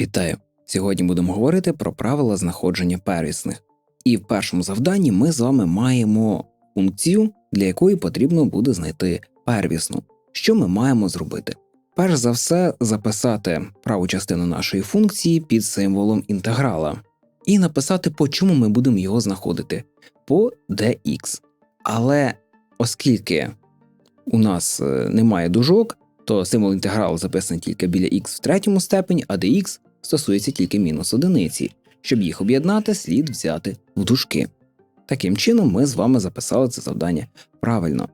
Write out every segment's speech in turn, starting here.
Вітаю! Сьогодні будемо говорити про правила знаходження первісних. І в першому завданні ми з вами маємо функцію, для якої потрібно буде знайти первісну. Що ми маємо зробити? Перш за все, записати праву частину нашої функції під символом інтеграла і написати, по чому ми будемо його знаходити по dx. Але оскільки у нас е, немає дужок, то символ інтегралу записаний тільки біля x в третьому степені, а dx стосується тільки мінус одиниці. Щоб їх об'єднати, слід взяти в дужки. Таким чином, ми з вами записали це завдання правильно.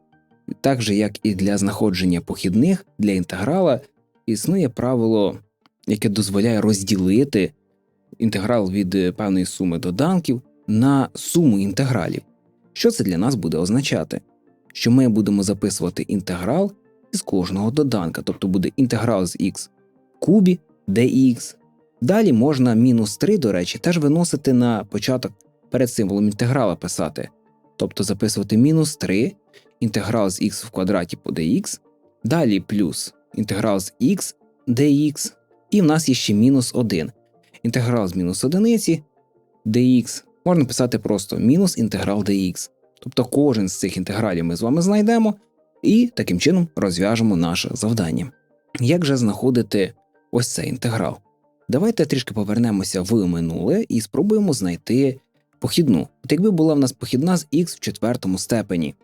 Так же, як і для знаходження похідних для інтеграла, існує правило, яке дозволяє розділити інтеграл від е, певної суми доданків на суму інтегралів. Що це для нас буде означати? Що ми будемо записувати інтеграл із кожного доданка, тобто буде інтеграл з х в кубі dx. Далі можна мінус 3, до речі, теж виносити на початок перед символом інтеграла писати, тобто записувати мінус 3, інтеграл з х в квадраті по dx, далі плюс інтеграл з х dx, і в нас є ще мінус 1. Інтеграл з мінус одиниці dx можна писати просто мінус інтеграл dx. Тобто кожен з цих інтегралів ми з вами знайдемо і таким чином розв'яжемо наше завдання. Як же знаходити ось цей інтеграл? Давайте трішки повернемося в минуле і спробуємо знайти похідну. От якби була в нас похідна з х в четвертому степені,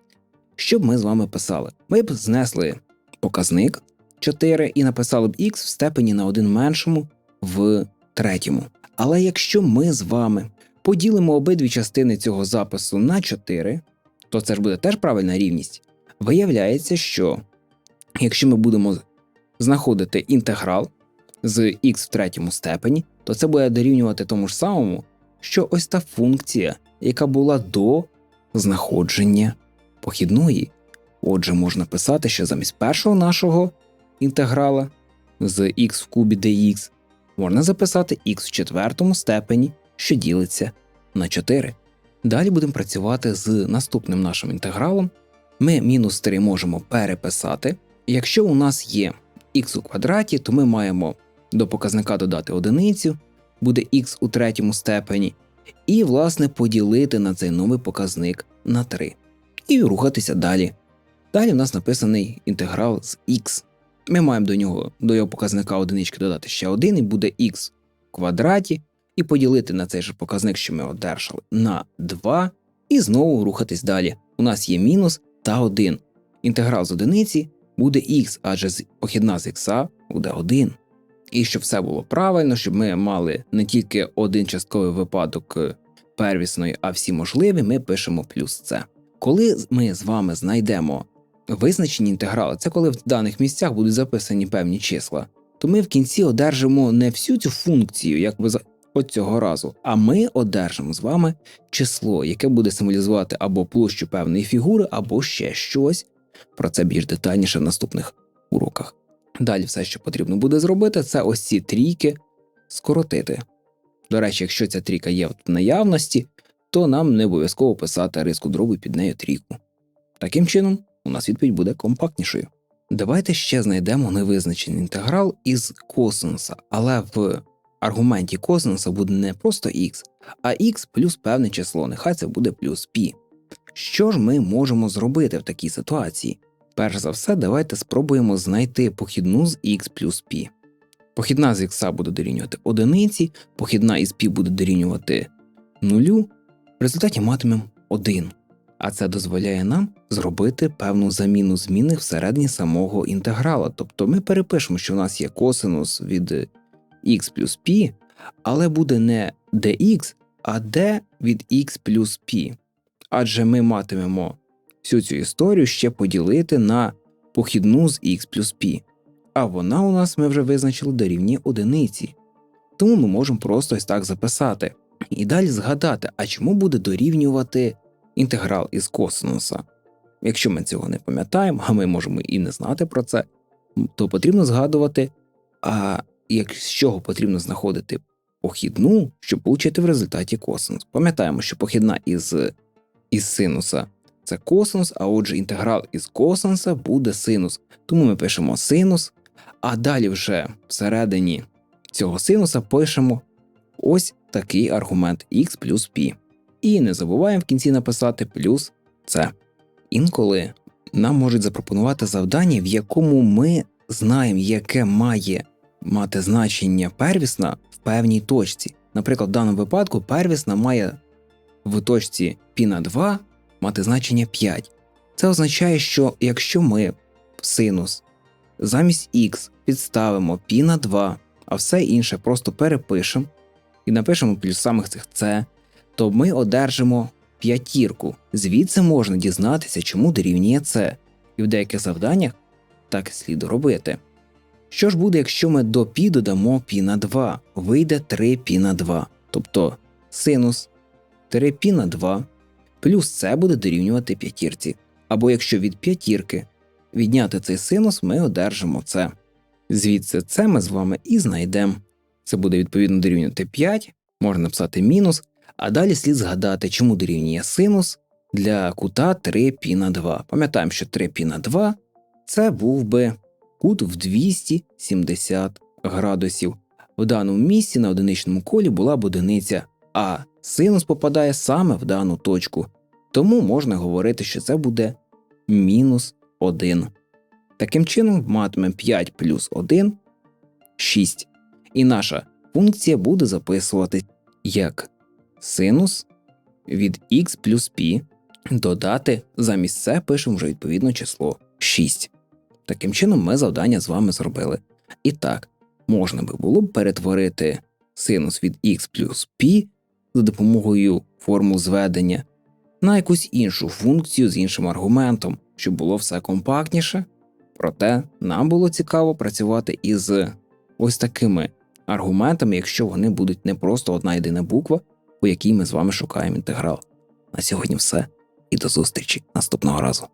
що б ми з вами писали? Ми б знесли показник 4 і написали б х в степені на один меншому в третьому. Але якщо ми з вами поділимо обидві частини цього запису на 4, то це ж буде теж правильна рівність. Виявляється, що якщо ми будемо знаходити інтеграл з х в третьому степені, то це буде дорівнювати тому ж самому, що ось та функція, яка була до знаходження похідної. Отже, можна писати, що замість першого нашого інтеграла з х в кубі dx можна записати х в четвертому степені, що ділиться на 4. Далі будемо працювати з наступним нашим інтегралом. Ми мінус 3 можемо переписати. Якщо у нас є х у квадраті, то ми маємо до показника додати одиницю, буде х у третьому степені, і, власне, поділити на цей новий показник на 3. І рухатися далі. Далі у нас написаний інтеграл з х. Ми маємо до нього до його показника одинички додати ще один, і буде х в квадраті, і поділити на цей же показник, що ми одержали, на 2, і знову рухатись далі. У нас є мінус та 1. Інтеграл з одиниці буде х, адже похідна з х буде 1. І щоб все було правильно, щоб ми мали не тільки один частковий випадок е, первісної, а всі можливі, ми пишемо плюс це. Коли ми з вами знайдемо визначені інтеграли, це коли в даних місцях будуть записані певні числа, то ми в кінці одержимо не всю цю функцію, як ви от цього разу, а ми одержимо з вами число, яке буде символізувати або площу певної фігури, або ще щось. Про це більш детальніше в наступних уроках. Далі все, що потрібно буде зробити, це ось ці трійки скоротити. До речі, якщо ця трійка є в наявності, то нам не обов'язково писати риску дробу під нею трійку. Таким чином, у нас відповідь буде компактнішою. Давайте ще знайдемо невизначений інтеграл із косинуса, але в аргументі косинуса буде не просто х, а х плюс певне число, нехай це буде плюс π. Що ж ми можемо зробити в такій ситуації? Перш за все, давайте спробуємо знайти похідну з х плюс π. Похідна з х буде дорівнювати одиниці, похідна із π буде дорівнювати нулю. В результаті матимемо 1. А це дозволяє нам зробити певну заміну змінних всередині самого інтеграла. Тобто ми перепишемо, що у нас є косинус від х плюс π, але буде не dx, а d від х плюс π. Адже ми матимемо всю цю історію ще поділити на похідну з х плюс π, а вона у нас ми вже визначили дорівнює одиниці. Тому ми можемо просто ось так записати. І далі згадати, а чому буде дорівнювати інтеграл із косинуса. Якщо ми цього не пам'ятаємо, а ми можемо і не знати про це, то потрібно згадувати, а як з чого потрібно знаходити похідну, щоб отримати в результаті косинус. Пам'ятаємо, що похідна із із синуса це косинус, а отже, інтеграл із косинуса буде синус. Тому ми пишемо синус, а далі вже всередині цього синуса пишемо ось такий аргумент x плюс π. І не забуваємо в кінці написати плюс c. Інколи нам можуть запропонувати завдання, в якому ми знаємо, яке має мати значення первісна в певній точці. Наприклад, в даному випадку первісна має в точці π на 2 мати значення 5. Це означає, що якщо ми синус замість х підставимо π на 2, а все інше просто перепишемо і напишемо плюс самих цих c, то ми одержимо п'ятірку. Звідси можна дізнатися, чому дорівнює це, і в деяких завданнях так слід робити. Що ж буде, якщо ми до π додамо π на 2, вийде 3 π на 2, тобто синус 3 π на 2 плюс це буде дорівнювати п'ятірці. Або якщо від п'ятірки відняти цей синус, ми одержимо це. Звідси це ми з вами і знайдемо. Це буде відповідно дорівнювати 5, можна написати мінус, а далі слід згадати, чому дорівнює синус для кута 3 π на 2. Пам'ятаємо, що 3 π на 2 це був би кут в 270 градусів. В даному місці на одиничному колі була б одиниця, а синус попадає саме в дану точку. Тому можна говорити, що це буде мінус 1. Таким чином, матимемо 5 плюс 1 6. І наша функція буде записувати як синус від х плюс π додати замість це пишемо вже відповідно число 6. Таким чином, ми завдання з вами зробили. І так, можна би було б перетворити синус від х плюс π за допомогою формул зведення на якусь іншу функцію з іншим аргументом, щоб було все компактніше. Проте нам було цікаво працювати із ось такими аргументами, якщо вони будуть не просто одна єдина буква, у якій ми з вами шукаємо інтеграл. На сьогодні все і до зустрічі наступного разу.